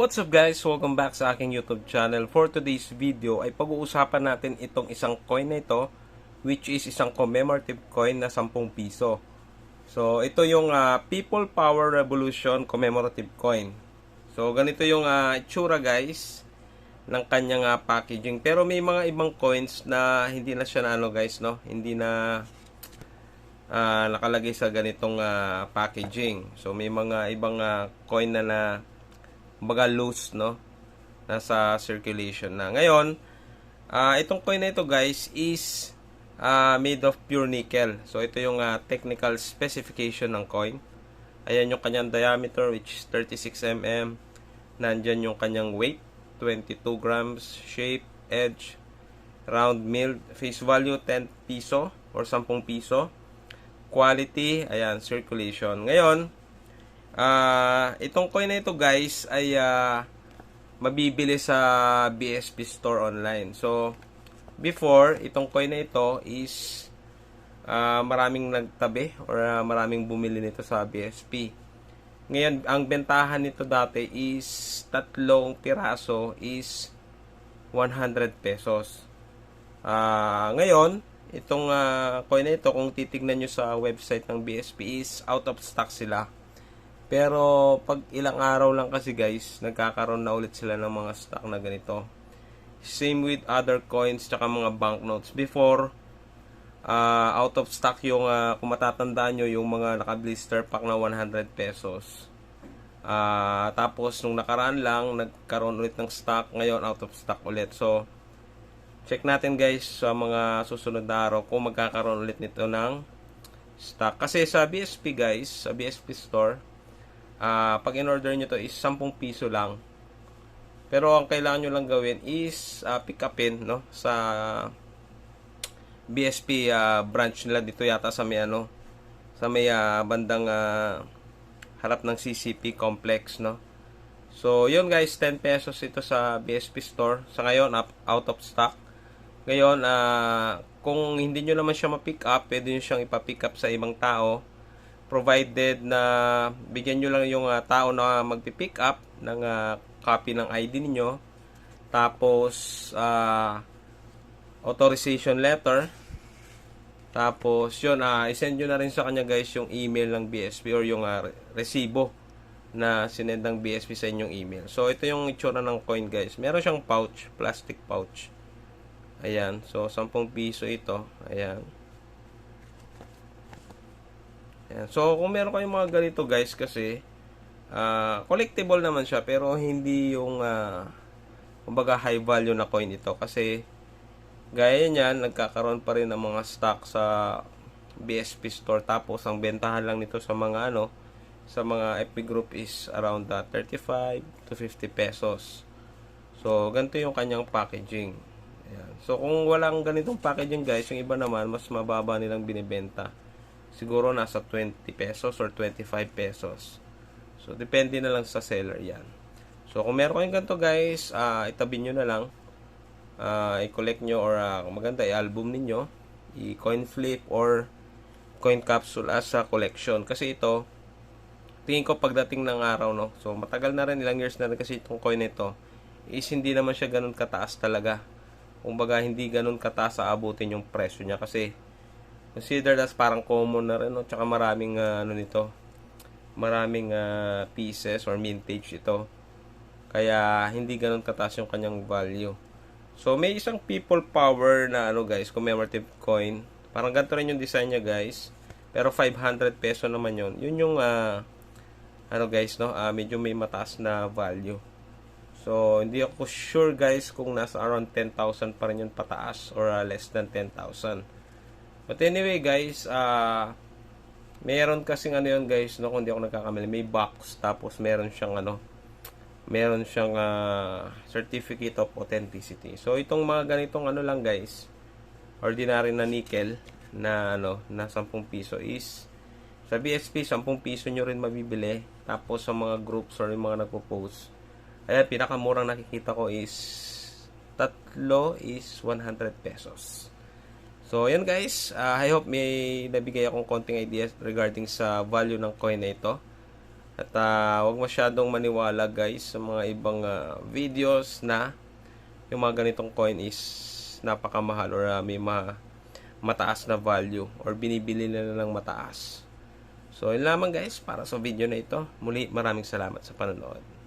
What's up guys? Welcome back sa aking YouTube channel. For today's video ay pag-uusapan natin itong isang coin na ito which is isang commemorative coin na 10 piso. So ito yung ah, People Power Revolution commemorative coin. So ganito yung ah, itsura guys ng kanyang ah, packaging. Pero may mga ibang coins na hindi na siya na ano guys no, hindi na ah, nakalagay sa ganitong ah, packaging. So may mga ibang ah, coin na na baga loose no nasa circulation na. Ngayon, ah, itong coin na ito guys is ah, made of pure nickel. So ito yung ah, technical specification ng coin. Ayan yung kanyang diameter which is 36 mm. Nandyan yung kanyang weight 22 grams, shape, edge, round milled, face value 10 piso or 10 piso. Quality, ayan, circulation. Ngayon, ah itong coin na ito guys ay ah, mabibili sa BSP store online. So, before, itong coin na ito is ah, maraming nagtabi or ah, maraming bumili nito sa BSP. Ngayon, ang bentahan nito dati is tatlong piraso is 100 pesos. Ah, ngayon, itong ah, coin na ito, kung titignan nyo sa website ng BSP is out of stock sila. Pero pag ilang araw lang kasi guys, nagkakaroon na ulit sila ng mga stock na ganito. Same with other coins tsaka mga banknotes. Before, ah, out of stock yung, ah, kung matatandaan nyo, yung mga naka-blister pack na 100 pesos. Ah, tapos, nung nakaraan lang, nagkaroon ulit ng stock. Ngayon, out of stock ulit. So, check natin guys sa mga susunod na araw kung magkakaroon ulit nito ng stock. Kasi sa BSP guys, sa BSP store, ah pag in-order nyo to is 10 piso lang. Pero ang kailangan nyo lang gawin is ah, pick upin no, sa BSP ah, branch nila dito yata sa may ano, sa may ah, bandang ah, harap ng CCP complex no. So, yun guys, 10 pesos ito sa BSP store. Sa ngayon, up, out of stock. Ngayon, ah, kung hindi nyo naman siya ma-pick up, pwede nyo siyang ipa-pick up sa ibang tao. Provided na bigyan nyo lang yung ah, tao na magpi-pick up ng ah, copy ng ID ninyo. Tapos, ah, authorization letter. Tapos, yun, ah, isend nyo na rin sa kanya guys yung email ng BSP or yung re- resibo na sinend ng BSP sa inyong email. So, ito yung itsura ng coin guys. Meron siyang pouch, plastic pouch. Ayan. So, 10 piso ito. Ayan. So, kung meron kayong mga ganito guys kasi, ah, collectible naman siya pero hindi yung, ah, kumbaga high value na coin ito. Kasi, gaya niyan, nagkakaroon pa rin ng mga stock sa BSP store. Tapos, ang bentahan lang nito sa mga ano, sa mga FP group is around ah, 35 to 50 pesos. So, ganito yung kanyang packaging. Ayan. So, kung walang ganitong packaging guys, yung iba naman, mas mababa nilang binibenta. Siguro nasa 20 pesos or 25 pesos. So, depende na lang sa seller yan. So, kung meron kayong ganito guys, ah, itabi nyo na lang. Ah, i-collect nyo or kung maganda, i-album ninyo. I-coin flip or coin capsule as a collection. Kasi ito, tingin ko pagdating ng araw, no? So, matagal na rin, ilang years na rin kasi itong coin nito is hindi naman siya ganun kataas talaga. Kumbaga, hindi ganun kataas sa abutin yung presyo niya kasi consider as parang common na rin, no? Tsaka maraming, ah, ano nito, maraming ah, pieces or mintage ito. Kaya, hindi ganun kataas yung kanyang value. So, may isang people power na, ano guys, commemorative coin. Parang ganito rin yung design niya, guys. Pero 500 peso naman yun. Yun yung, ah, ano guys, no? Ah, medyo may mataas na value. So, hindi ako sure guys kung nasa around 10,000 pa rin yun pataas or ah, less than 10,000. But anyway guys, ah meron kasing ano yun guys, no? Kung hindi ako nagkakamali, may box tapos meron siyang ano, meron siyang ah, certificate of authenticity. So, itong mga ganitong ano lang guys, ordinary na nickel na ano, na 10 piso is sa BSP, 10 piso nyo rin mabibili. Tapos sa mga groups or yung mga nagpo-post, Ayan, pinakamurang nakikita ko is tatlo is 100 pesos. So, yan guys. Uh, I hope may nabigay akong konting ideas regarding sa value ng coin na ito. At ah, huwag masyadong maniwala guys sa mga ibang ah, videos na yung mga ganitong coin is napakamahal or ah, may ma mataas na value or binibili nila ng mataas. So, yun lamang guys para sa video na ito. Muli, maraming salamat sa panonood.